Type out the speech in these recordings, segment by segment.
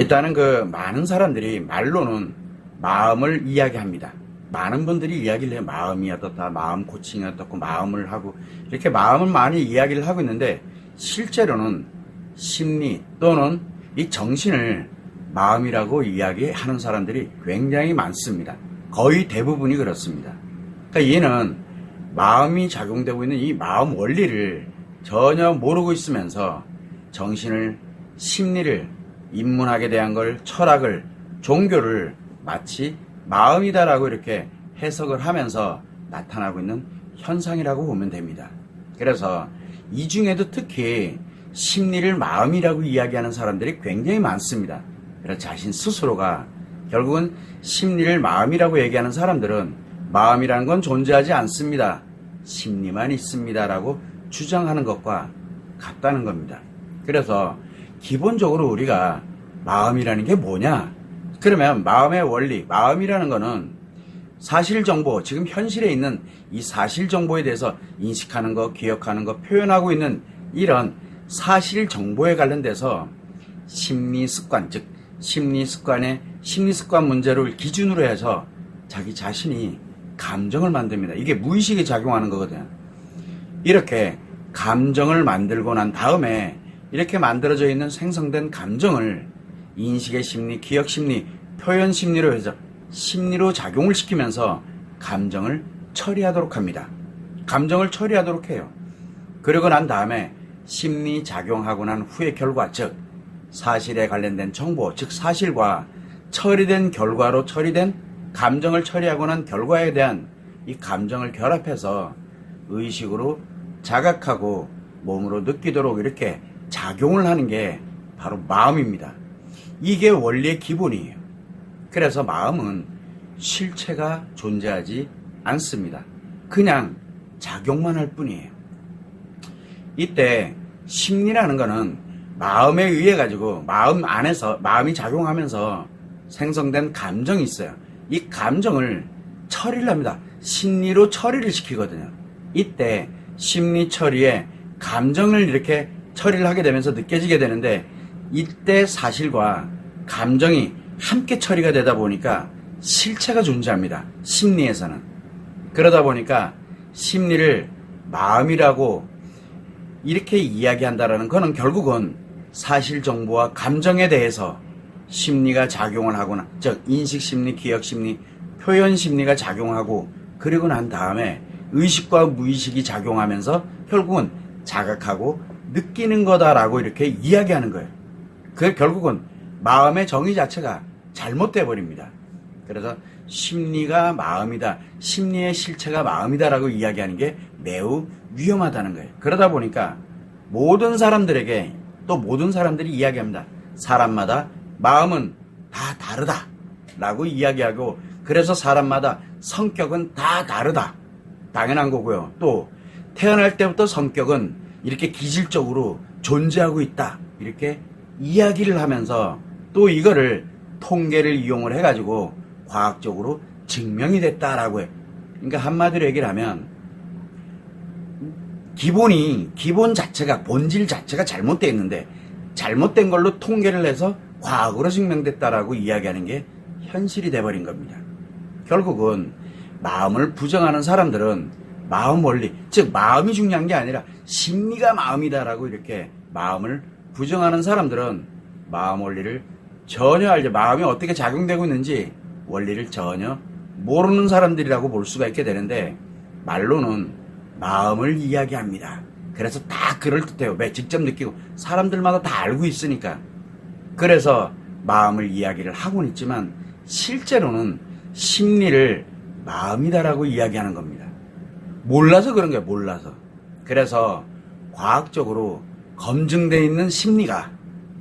일단은 그 많은 사람들이 말로는 마음을 이야기합니다. 많은 분들이 이야기를 해요. 마음이 어떻다, 마음 코칭이 어떻고, 마음을 하고, 이렇게 마음을 많이 이야기를 하고 있는데, 실제로는 심리 또는 이 정신을 마음이라고 이야기하는 사람들이 굉장히 많습니다. 거의 대부분이 그렇습니다. 그러니까 얘는 마음이 작용되고 있는 이 마음 원리를 전혀 모르고 있으면서 정신을, 심리를, 인문학에 대한 걸, 철학을, 종교를 마치 마음이다라고 이렇게 해석을 하면서 나타나고 있는 현상이라고 보면 됩니다. 그래서 이 중에도 특히 심리를 마음이라고 이야기하는 사람들이 굉장히 많습니다. 그래서 자신 스스로가 결국은 심리를 마음이라고 얘기하는 사람들은 마음이라는 건 존재하지 않습니다. 심리만 있습니다라고 주장하는 것과 같다는 겁니다. 그래서 기본적으로 우리가 마음이라는 게 뭐냐? 그러면 마음의 원리, 마음이라는 거는 사실 정보, 지금 현실에 있는 이 사실 정보에 대해서 인식하는 것, 기억하는 것, 표현하고 있는 이런 사실 정보에 관련돼서 심리 습관, 즉 심리 습관의 심리 습관 문제를 기준으로 해서 자기 자신이 감정을 만듭니다. 이게 무의식이 작용하는 거거든요. 이렇게 감정을 만들고 난 다음에 이렇게 만들어져 있는 생성된 감정을 인식의 심리, 기억 심리, 표현 심리로 해서 심리로 작용을 시키면서 감정을 처리하도록 합니다. 감정을 처리하도록 해요. 그러고 난 다음에 심리 작용하고 난 후의 결과, 즉 사실에 관련된 정보, 즉 사실과 처리된 결과로 처리된 감정을 처리하고 난 결과에 대한 이 감정을 결합해서 의식으로 자각하고 몸으로 느끼도록 이렇게 작용을 하는 게 바로 마음입니다. 이게 원리의 기본이에요. 그래서 마음은 실체가 존재하지 않습니다. 그냥 작용만 할 뿐이에요. 이때 심리라는 거는 마음에 의해 가지고 마음 안에서 마음이 작용하면서 생성된 감정이 있어요. 이 감정을 처리를 합니다. 심리로 처리를 시키거든요. 이때 심리 처리에 감정을 이렇게 처리를 하게 되면서 느껴지게 되는데 이때 사실과 감정이 함께 처리가 되다 보니까 실체가 존재합니다. 심리에서는. 그러다 보니까 심리를 마음이라고 이렇게 이야기한다라는 것은 결국은 사실 정보와 감정에 대해서 심리가 작용을 하거나 즉 인식 심리, 기억 심리, 표현 심리가 작용하고 그리고 난 다음에 의식과 무의식이 작용하면서 결국은 자각하고 느끼는 거다라고 이렇게 이야기하는 거예요. 그 결국은 마음의 정의 자체가 잘못돼 버립니다. 그래서 심리가 마음이다, 심리의 실체가 마음이다라고 이야기하는 게 매우 위험하다는 거예요. 그러다 보니까 모든 사람들에게 또 모든 사람들이 이야기합니다. 사람마다 마음은 다 다르다. 라고 이야기하고 그래서 사람마다 성격은 다 다르다. 당연한 거고요. 또 태어날 때부터 성격은 이렇게 기질적으로 존재하고 있다. 이렇게 이야기를 하면서 또 이거를 통계를 이용을 해가지고 과학적으로 증명이 됐다라고 해. 그러니까 한마디로 얘기를 하면 기본이 기본 자체가 본질 자체가 잘못되어 있는데 잘못된 걸로 통계를 해서 과학으로 증명됐다라고 이야기하는 게 현실이 돼버린 겁니다. 결국은 마음을 부정하는 사람들은 마음 원리, 즉 마음이 중요한 게 아니라 심리가 마음이다라고 이렇게 마음을 부정하는 사람들은 마음 원리를 전혀 알지 마음이 어떻게 작용되고 있는지 원리를 전혀 모르는 사람들이라고 볼 수가 있게 되는데 말로는 마음을 이야기합니다. 그래서 다 그럴듯해요. 왜 직접 느끼고 사람들마다 다 알고 있으니까. 그래서 마음을 이야기를 하고는 있지만 실제로는 심리를 마음이다라고 이야기하는 겁니다. 몰라서 그런 거예요. 몰라서. 그래서 과학적으로 검증되어 있는 심리가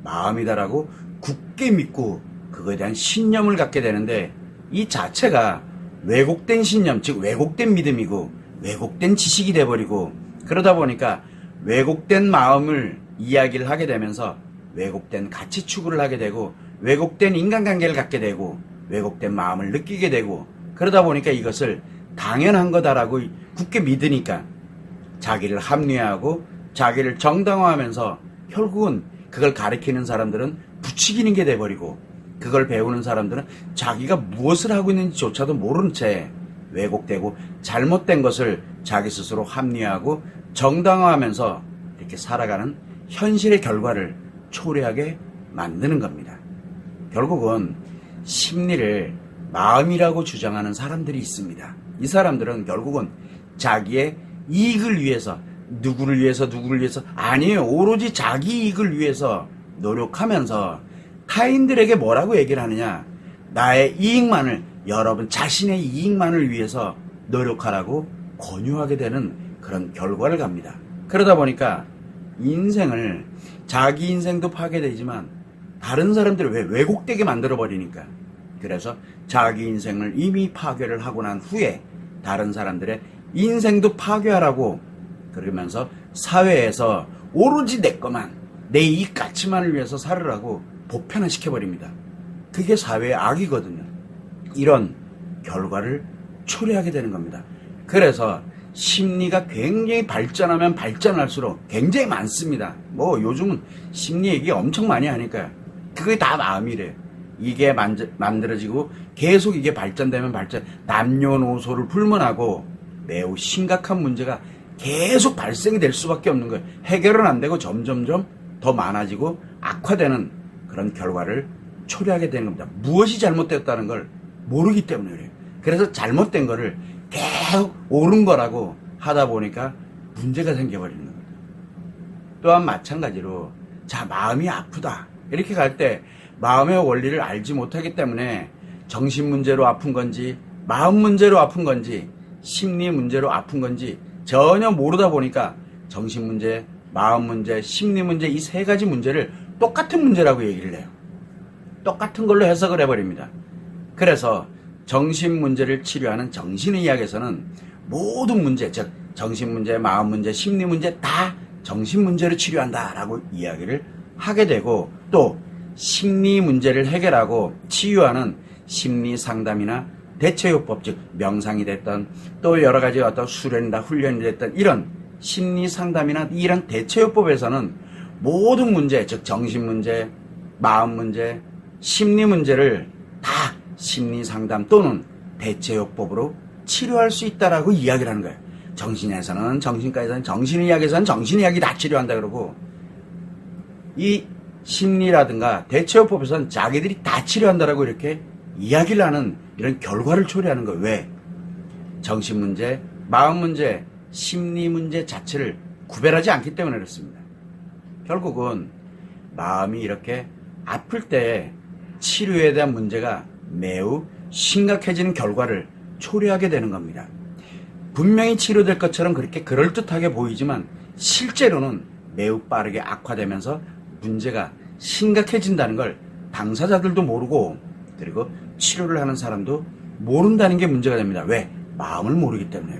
마음이다라고 굳게 믿고 그거에 대한 신념을 갖게 되는데 이 자체가 왜곡된 신념, 즉 왜곡된 믿음이고 왜곡된 지식이 돼버리고 그러다 보니까 왜곡된 마음을 이야기를 하게 되면서 왜곡된 가치 추구를 하게 되고 왜곡된 인간관계를 갖게 되고 왜곡된 마음을 느끼게 되고 그러다 보니까 이것을 당연한 거다라고 굳게 믿으니까 자기를 합리화하고 자기를 정당화하면서 결국은 그걸 가리키는 사람들은 부추기는 게 돼버리고 그걸 배우는 사람들은 자기가 무엇을 하고 있는지조차도 모르는 채 왜곡되고 잘못된 것을 자기 스스로 합리화하고 정당화하면서 이렇게 살아가는 현실의 결과를 초래하게 만드는 겁니다. 결국은 심리를 마음이라고 주장하는 사람들이 있습니다. 이 사람들은 결국은 자기의 이익을 위해서 누구를 위해서 누구를 위해서 아니에요. 오로지 자기 이익을 위해서 노력하면서 타인들에게 뭐라고 얘기를 하느냐? 나의 이익만을 여러분 자신의 이익만을 위해서 노력하라고 권유하게 되는 그런 결과를 갑니다. 그러다 보니까 인생을 자기 인생도 파괴되지만 다른 사람들을 왜 왜곡되게 만들어 버리니까 그래서 자기 인생을 이미 파괴를 하고 난 후에 다른 사람들의 인생도 파괴하라고 그러면서 사회에서 오로지 내 것만 내 이익 가치만을 위해서 살으라고 보편화시켜 버립니다. 그게 사회의 악이거든요. 이런 결과를 초래하게 되는 겁니다. 그래서 심리가 굉장히 발전하면 발전할수록 굉장히 많습니다. 뭐 요즘은 심리 얘기 엄청 많이 하니까요. 그게 다 마음이래요. 이게 만져, 만들어지고 계속 이게 발전되면 발전, 남녀노소를 불문하고 매우 심각한 문제가 계속 발생이 될 수밖에 없는 거예요. 해결은 안 되고 점점점 더 많아지고 악화되는 그런 결과를 초래하게 되는 겁니다. 무엇이 잘못됐다는 걸 모르기 때문에 그래요. 그래서 잘못된 거를 계속 옳은 거라고 하다 보니까 문제가 생겨버리는 겁니다. 또한 마찬가지로 자 마음이 아프다 이렇게 갈 때 마음의 원리를 알지 못하기 때문에 정신 문제로 아픈 건지 마음 문제로 아픈 건지 심리 문제로 아픈 건지 전혀 모르다 보니까 정신 문제, 마음 문제, 심리 문제 이 세 가지 문제를 똑같은 문제라고 얘기를 해요. 똑같은 걸로 해석을 해버립니다. 그래서 정신 문제를 치료하는 정신의학에서는 모든 문제, 즉 정신 문제, 마음 문제, 심리 문제 다 정신 문제로 치료한다라고 이야기를 하게 되고 또 심리 문제를 해결하고 치유하는 심리 상담이나 대처요법 즉 명상이 됐던 또 여러 가지 어떤 수련이나 훈련이 됐던 이런 심리 상담이나 이런 대처요법에서는 모든 문제 즉 정신 문제, 마음 문제, 심리 문제를 다 심리 상담 또는 대체요법으로 치료할 수 있다라고 이야기를 하는 거예요. 정신에서는 정신과에서는 정신의학에서는 정신의학이 다 치료한다 그러고 이 심리라든가 대체요법에서는 자기들이 다 치료한다라고 이렇게 이야기를 하는 이런 결과를 초래하는 거예요. 왜? 정신 문제, 마음 문제, 심리 문제 자체를 구별하지 않기 때문에 그렇습니다. 결국은 마음이 이렇게 아플 때 치료에 대한 문제가 매우 심각해지는 결과를 초래하게 되는 겁니다. 분명히 치료될 것처럼 그렇게 그럴듯하게 보이지만 실제로는 매우 빠르게 악화되면서 문제가 심각해진다는 걸 당사자들도 모르고 그리고 치료를 하는 사람도 모른다는 게 문제가 됩니다. 왜? 마음을 모르기 때문에.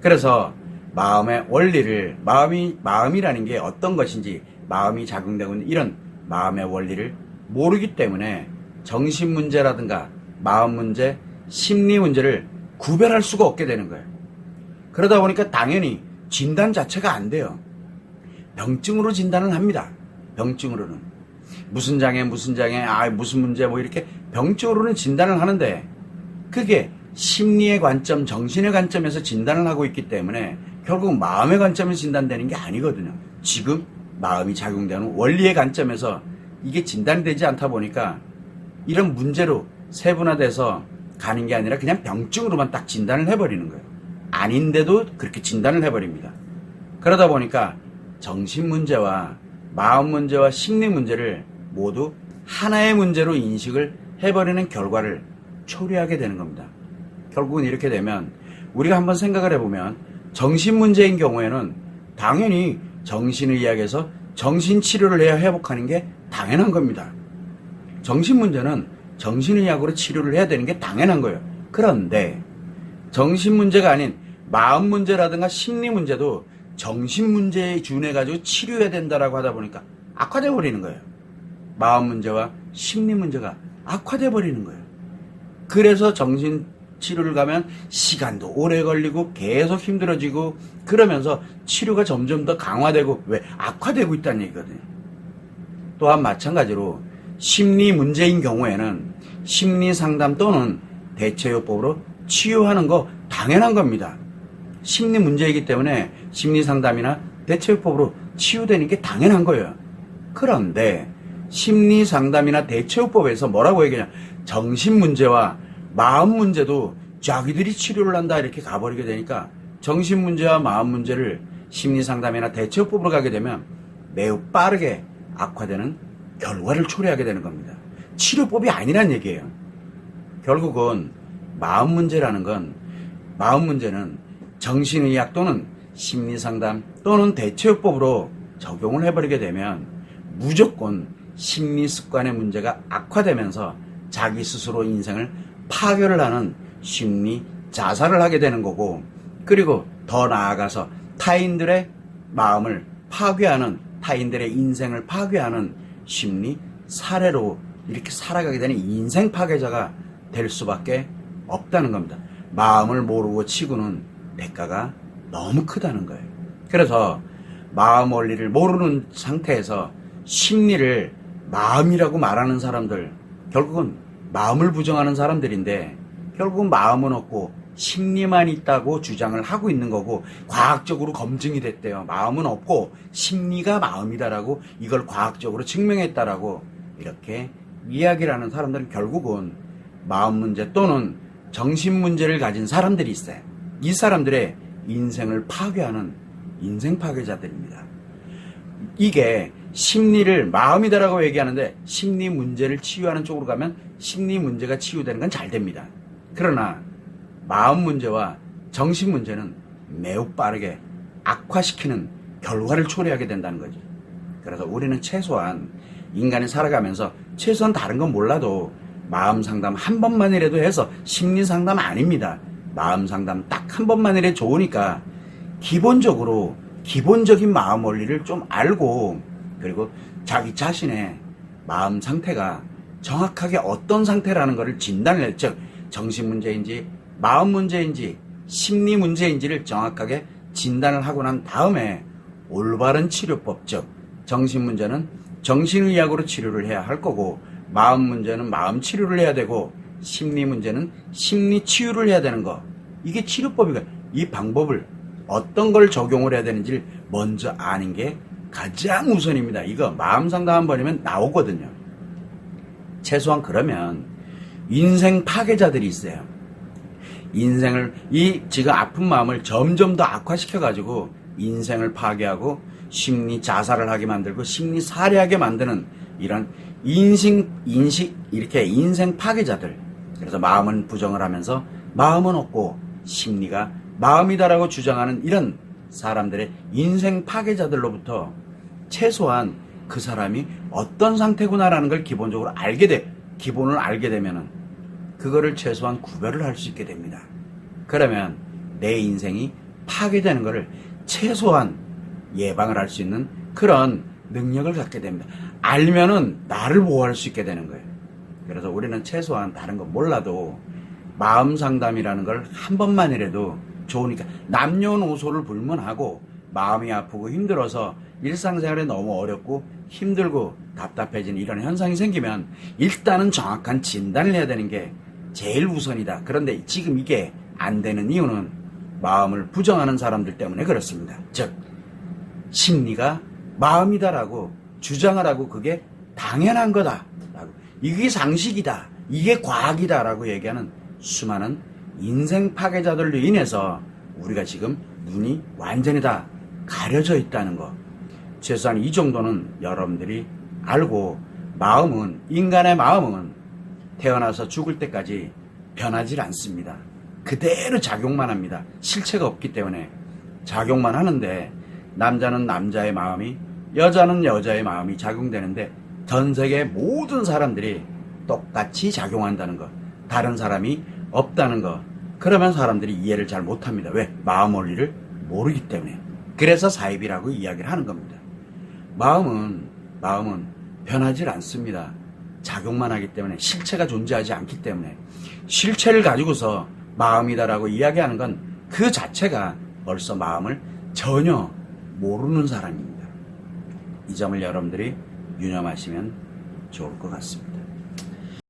그래서 마음의 원리를 마음이 마음이라는 게 어떤 것인지 마음이 작용되고 있는 이런 마음의 원리를 모르기 때문에 정신 문제라든가 마음 문제, 심리 문제를 구별할 수가 없게 되는 거예요. 그러다 보니까 당연히 진단 자체가 안 돼요. 병증으로 진단을 합니다. 병증으로는. 무슨 장애, 무슨 장애, 아, 무슨 문제, 뭐 이렇게 병증으로는 진단을 하는데 그게 심리의 관점, 정신의 관점에서 진단을 하고 있기 때문에 결국 마음의 관점에서 진단되는 게 아니거든요. 지금 마음이 작용되는 원리의 관점에서 이게 진단이 되지 않다 보니까 이런 문제로 세분화돼서 가는 게 아니라 그냥 병증으로만 딱 진단을 해버리는 거예요. 아닌데도 그렇게 진단을 해버립니다. 그러다 보니까 정신 문제와 마음 문제와 심리 문제를 모두 하나의 문제로 인식을 해버리는 결과를 초래하게 되는 겁니다. 결국은 이렇게 되면 우리가 한번 생각을 해보면 정신 문제인 경우에는 당연히 정신의학에서 정신 치료를 해야 회복하는 게 당연한 겁니다. 정신 문제는 정신의학으로 치료를 해야 되는 게 당연한 거예요. 그런데 정신 문제가 아닌 마음 문제라든가 심리 문제도 정신 문제에 준해 가지고 치료해야 된다라고 하다 보니까 악화돼 버리는 거예요. 마음 문제와 심리 문제가 악화돼 버리는 거예요. 그래서 정신 치료를 가면 시간도 오래 걸리고 계속 힘들어지고 그러면서 치료가 점점 더 강화되고 왜 악화되고 있다는 얘기거든요. 또한 마찬가지로 심리 문제인 경우에는 심리 상담 또는 대체요법으로 치유하는 거 당연한 겁니다. 심리 문제이기 때문에 심리 상담이나 대체요법으로 치유되는 게 당연한 거예요. 그런데 심리 상담이나 대체요법에서 뭐라고 얘기하냐? 정신 문제와 마음 문제도 자기들이 치료를 한다 이렇게 가버리게 되니까 정신 문제와 마음 문제를 심리 상담이나 대체요법으로 가게 되면 매우 빠르게 악화되는 결과를 초래하게 되는 겁니다. 치료법이 아니란 얘기예요. 결국은 마음 문제라는 건 마음 문제는 정신의학 또는 심리상담 또는 대체요법으로 적용을 해버리게 되면 무조건 심리 습관의 문제가 악화되면서 자기 스스로 인생을 파괴를 하는 심리 자살을 하게 되는 거고 그리고 더 나아가서 타인들의 마음을 파괴하는 타인들의 인생을 파괴하는 심리 사례로 이렇게 살아가게 되는 인생 파괴자가 될 수밖에 없다는 겁니다. 마음을 모르고 치고는 대가가 너무 크다는 거예요. 그래서 마음 원리를 모르는 상태에서 심리를 마음이라고 말하는 사람들 결국은 마음을 부정하는 사람들인데 결국은 마음은 없고 심리만 있다고 주장을 하고 있는 거고 과학적으로 검증이 됐대요. 마음은 없고 심리가 마음이다라고 이걸 과학적으로 증명했다라고 이렇게 이야기를 하는 사람들은 결국은 마음 문제 또는 정신 문제를 가진 사람들이 있어요. 이 사람들의 인생을 파괴하는 인생 파괴자들입니다. 이게 심리를 마음이다라고 얘기하는데 심리 문제를 치유하는 쪽으로 가면 심리 문제가 치유되는 건 잘 됩니다. 그러나 마음 문제와 정신 문제는 매우 빠르게 악화시키는 결과를 초래하게 된다는 거죠. 그래서 우리는 최소한 인간이 살아가면서 최소한 다른 건 몰라도 마음 상담 한 번만이라도 해서 심리 상담 아닙니다. 마음 상담 딱 한 번만이라도 좋으니까 기본적으로 기본적인 마음 원리를 좀 알고 그리고 자기 자신의 마음 상태가 정확하게 어떤 상태라는 것을 진단을 해, 즉 정신 문제인지 마음 문제인지 심리 문제인지를 정확하게 진단을 하고 난 다음에 올바른 치료법 즉 정신 문제는 정신의학으로 치료를 해야 할 거고 마음 문제는 마음 치료를 해야 되고 심리 문제는 심리 치유를 해야 되는 거. 이게 치료법이가 이 방법을 어떤 걸 적용을 해야 되는지를 먼저 아는 게 가장 우선입니다. 이거 마음 상담 한 번이면 나오거든요. 최소한 그러면 인생 파괴자들이 있어요. 인생을 이 지금 아픈 마음을 점점 더 악화시켜 가지고 인생을 파괴하고 심리 자살을 하게 만들고 심리 살해하게 만드는 이런 인식 인식 이렇게 인생 파괴자들 그래서 마음은 부정을 하면서 마음은 없고 심리가 마음이다라고 주장하는 이런 사람들의 인생 파괴자들로부터 최소한 그 사람이 어떤 상태구나라는 걸 기본적으로 알게 돼 기본을 알게 되면은 그거를 최소한 구별을 할 수 있게 됩니다. 그러면 내 인생이 파괴되는 것을 최소한 예방을 할 수 있는 그런 능력을 갖게 됩니다. 알면은 나를 보호할 수 있게 되는 거예요. 그래서 우리는 최소한 다른 거 몰라도 마음 상담이라는 걸 한 번만이라도 좋으니까 남녀노소를 불문하고 마음이 아프고 힘들어서 일상생활에 너무 어렵고 힘들고 답답해지는 이런 현상이 생기면 일단은 정확한 진단을 해야 되는 게 제일 우선이다. 그런데 지금 이게 안 되는 이유는 마음을 부정하는 사람들 때문에 그렇습니다. 즉, 심리가 마음이다라고 주장을 하고 그게 당연한 거다. 이게 상식이다. 이게 과학이다라고 얘기하는 수많은 인생 파괴자들로 인해서 우리가 지금 눈이 완전히 다 가려져 있다는 거. 최소한 이 정도는 여러분들이 알고 마음은 인간의 마음은 태어나서 죽을 때까지 변하지 않습니다. 그대로 작용만 합니다. 실체가 없기 때문에 작용만 하는데 남자는 남자의 마음이 여자는 여자의 마음이 작용되는데 전 세계 모든 사람들이 똑같이 작용한다는 것. 다른 사람이 없다는 것. 그러면 사람들이 이해를 잘 못합니다. 왜? 마음 원리를 모르기 때문에. 그래서 사입이라고 이야기를 하는 겁니다. 마음은 마음은 변하지 않습니다. 작용만 하기 때문에 실체가 존재하지 않기 때문에 실체를 가지고서 마음이다라고 이야기하는 건 그 자체가 벌써 마음을 전혀 모르는 사람입니다. 이 점을 여러분들이 유념하시면 좋을 것 같습니다.